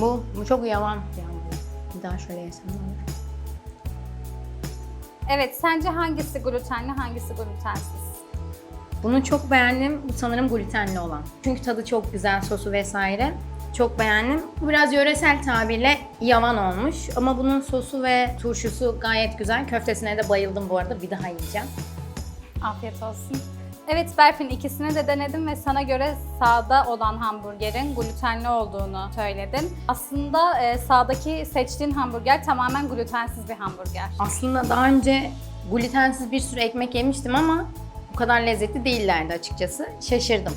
Bu, bu çok yavan. Yani bir daha şöyle yesem ne olur? Evet, sence hangisi glutenli, hangisi glutensiz? Bunu çok beğendim. Bu sanırım glutenli olan. Çünkü tadı çok güzel, sosu vesaire. Çok beğendim. Bu biraz yöresel tabirle yavan olmuş. Ama bunun sosu ve turşusu gayet güzel. Köftesine de bayıldım bu arada. Bir daha yiyeceğim. Afiyet olsun. Evet Berfin ikisini de denedim ve sana göre sağda olan hamburgerin glutenli olduğunu söyledin. Aslında e, sağdaki seçtiğin hamburger tamamen glutensiz bir hamburger. Aslında daha önce glutensiz bir sürü ekmek yemiştim ama bu kadar lezzetli değillerdi açıkçası. Şaşırdım.